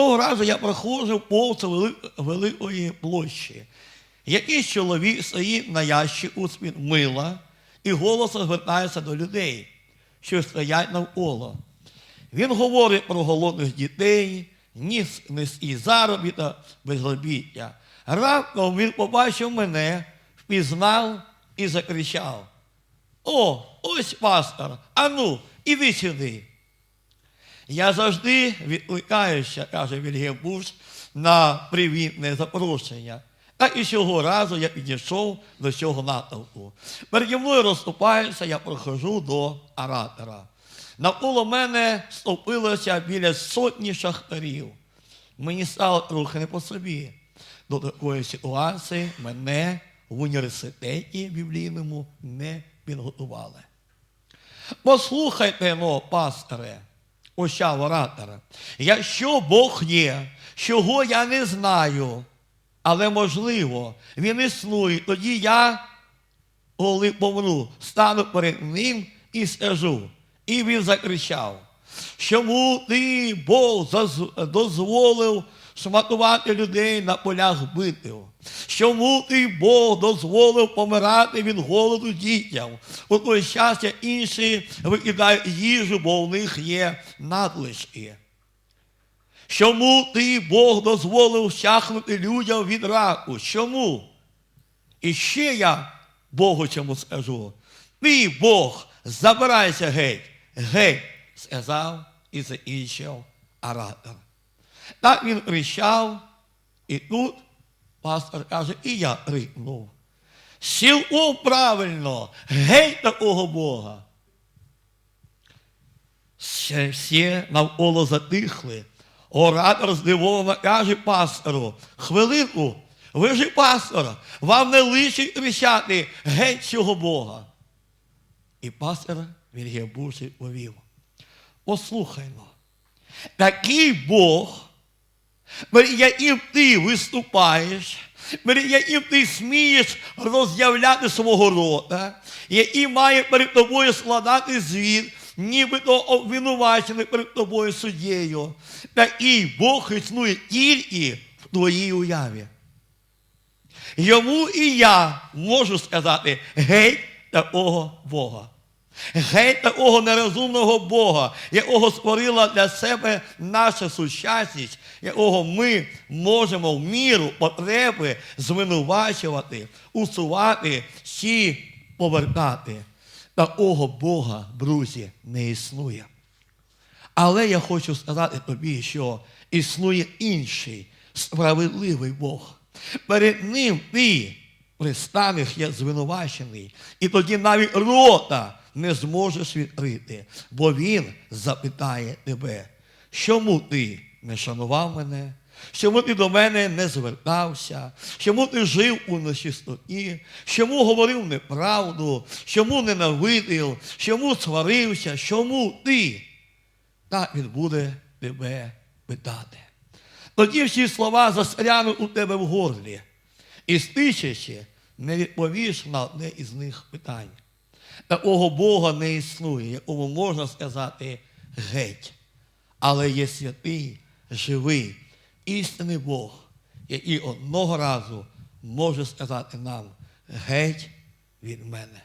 Того разу я проходжу повз великої площі. Якийсь чоловік стоїть на ящику з-під мила і голосом звертається до людей, що стоять навколо. Він говорить про голодних дітей, ніс низький заробіток, безробіття. Раптом він побачив мене, впізнав і закричав: О, ось пастор, ану, іди сюди. Я завжди відкликаюся, каже Вільгельм Буш, на привітне запрошення. Так і цього разу я підійшов до цього натовпу. Переді мною розступаюся, я проходжу до оратора. Навколо мене стовпилося біля сотні шахтарів. Мені стало трохи не по собі. До такої ситуації мене в університеті біблійному не підготували. Послухайте, ну, пасторе, оща оратора, якщо Бог є, чого я не знаю, але можливо, він існує, тоді я, коли помру, стану перед ним і скажу. І він закричав, чому ти, Бог, дозволив шматувати людей на полях битв? Чому ти, Бог, дозволив помирати від голоду дітям? У той час інші викидають їжу, бо в них є надлишки. Чому ти, Бог, дозволив щахнути людям від раку? Чому? І ще я Богу чому скажу. Ти, Бог, забирайся геть, геть, сказав і закінчив оратор. Так він кричав, і тут пастор каже, і я крикнув. Цілком правильно, геть такого Бога. Всі навколо затихли. Оратор здивовано каже пастору, хвилинку, ви ж пастор, вам не личить кричати геть цього Бога. І пастор Вільгельм Буш відповів, послухаймо, такий Бог, яким ти виступаєш, яким ти смієш роз'являти свого рота, який має перед тобою складати звіт, нібито обвинувачений перед тобою суддєю. Такий Бог існує тільки в твоїй уяві. Йому і я можу сказати геть такого Бога. Геть такого нерозумного Бога, якого створила для себе наша сучасність, якого ми можемо в міру потреби звинувачувати, усувати чи повертати. Такого Бога, друзі, не існує. Але я хочу сказати тобі, що існує інший справедливий Бог. Перед ним ти пристанеш як звинувачений, і тоді навіть рота не зможеш відкрити, бо він запитає тебе, чому ти не шанував мене? Чому ти до мене не звертався? Чому ти жив у нечистоті? Чому говорив неправду? Чому ненавидив? Чому сварився? Чому ти? Так він буде тебе питати. Тоді всі слова застрянуть у тебе в горлі. І стичачи, не відповіш на одне із них питань. Такого Бога не існує, якому можна сказати геть. Але є святий, живий, істинний Бог, який одного разу може сказати нам геть від мене.